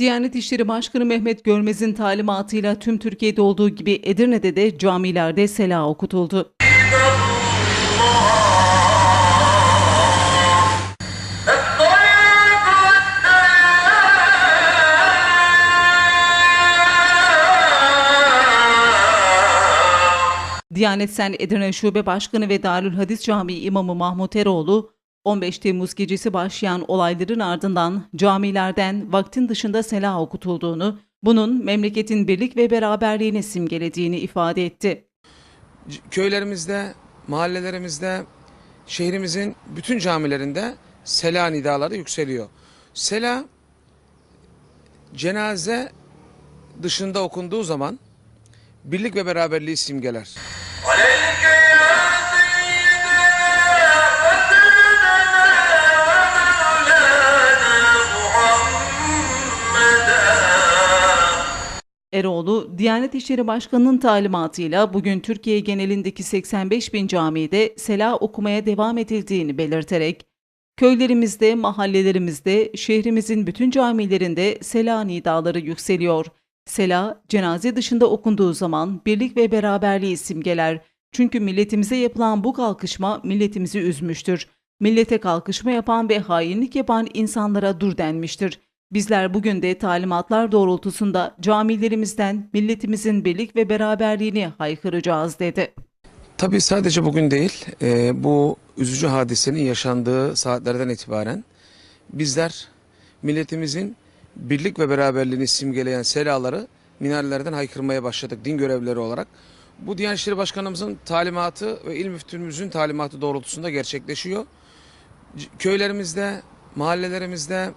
Diyanet İşleri Başkanı Mehmet Görmez'in talimatıyla tüm Türkiye'de olduğu gibi Edirne'de de camilerde sela okutuldu. Diyanet Sen Edirne Şube Başkanı ve Darül Hadis Camii İmamı Mahmut Eroğlu, 15 Temmuz gecesi başlayan olayların ardından camilerden vaktin dışında sela okutulduğunu, bunun memleketin birlik ve beraberliğini simgelediğini ifade etti. Köylerimizde, mahallelerimizde, şehrimizin bütün camilerinde sela nidaları yükseliyor. Sela cenaze dışında okunduğu zaman birlik ve beraberliği simgeler. Aleyküm. Eroğlu, Diyanet İşleri Başkanı'nın talimatıyla bugün Türkiye genelindeki 85 bin camide sela okumaya devam edildiğini belirterek, köylerimizde, mahallelerimizde, şehrimizin bütün camilerinde sela nidaları yükseliyor. Sela, cenaze dışında okunduğu zaman birlik ve beraberliği simgeler. Çünkü milletimize yapılan bu kalkışma milletimizi üzmüştür. Millete kalkışma yapan ve hainlik yapan insanlara dur denmiştir. Bizler bugün de talimatlar doğrultusunda camilerimizden milletimizin birlik ve beraberliğini haykıracağız dedi. Tabii sadece bugün değil, e, bu üzücü hadisenin yaşandığı saatlerden itibaren bizler milletimizin birlik ve beraberliğini simgeleyen selaları minarelerden haykırmaya başladık din görevlileri olarak. Bu Diyanet İşleri Başkanımızın talimatı ve il müftümüzün talimatı doğrultusunda gerçekleşiyor. Köylerimizde, mahallelerimizde,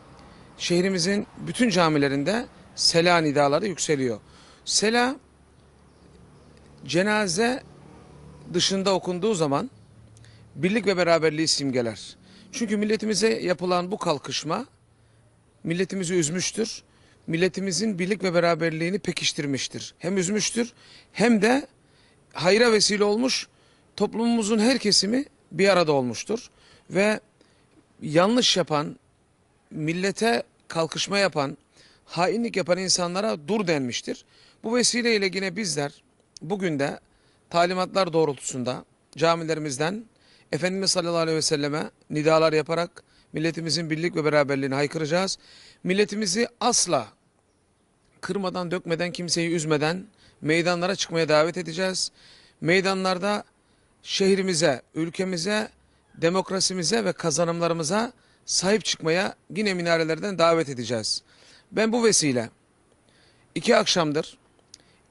şehrimizin bütün camilerinde sela nidaları yükseliyor. Sela cenaze dışında okunduğu zaman birlik ve beraberliği simgeler. Çünkü milletimize yapılan bu kalkışma milletimizi üzmüştür. Milletimizin birlik ve beraberliğini pekiştirmiştir. Hem üzmüştür hem de hayra vesile olmuş toplumumuzun her kesimi bir arada olmuştur. Ve yanlış yapan, millete kalkışma yapan, hainlik yapan insanlara dur denmiştir. Bu vesileyle yine bizler bugün de talimatlar doğrultusunda camilerimizden Efendimiz sallallahu aleyhi ve selleme nidalar yaparak milletimizin birlik ve beraberliğini haykıracağız. Milletimizi asla kırmadan, dökmeden, kimseyi üzmeden meydanlara çıkmaya davet edeceğiz. Meydanlarda şehrimize, ülkemize, demokrasimize ve kazanımlarımıza sahip çıkmaya yine minarelerden davet edeceğiz. Ben bu vesile iki akşamdır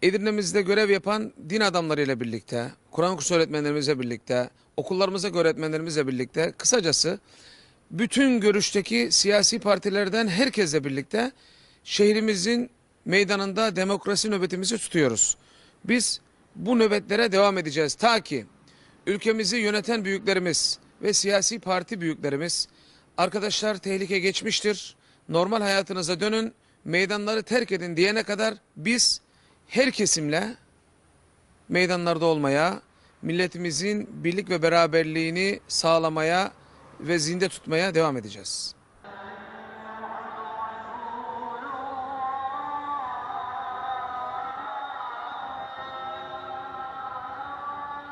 Edirne'mizde görev yapan din adamlarıyla birlikte, Kur'an kursu öğretmenlerimizle birlikte, okullarımızdaki öğretmenlerimizle birlikte, kısacası bütün görüşteki siyasi partilerden herkesle birlikte şehrimizin meydanında demokrasi nöbetimizi tutuyoruz. Biz bu nöbetlere devam edeceğiz ta ki ülkemizi yöneten büyüklerimiz ve siyasi parti büyüklerimiz arkadaşlar tehlike geçmiştir. Normal hayatınıza dönün, meydanları terk edin diyene kadar biz her kesimle meydanlarda olmaya, milletimizin birlik ve beraberliğini sağlamaya ve zinde tutmaya devam edeceğiz.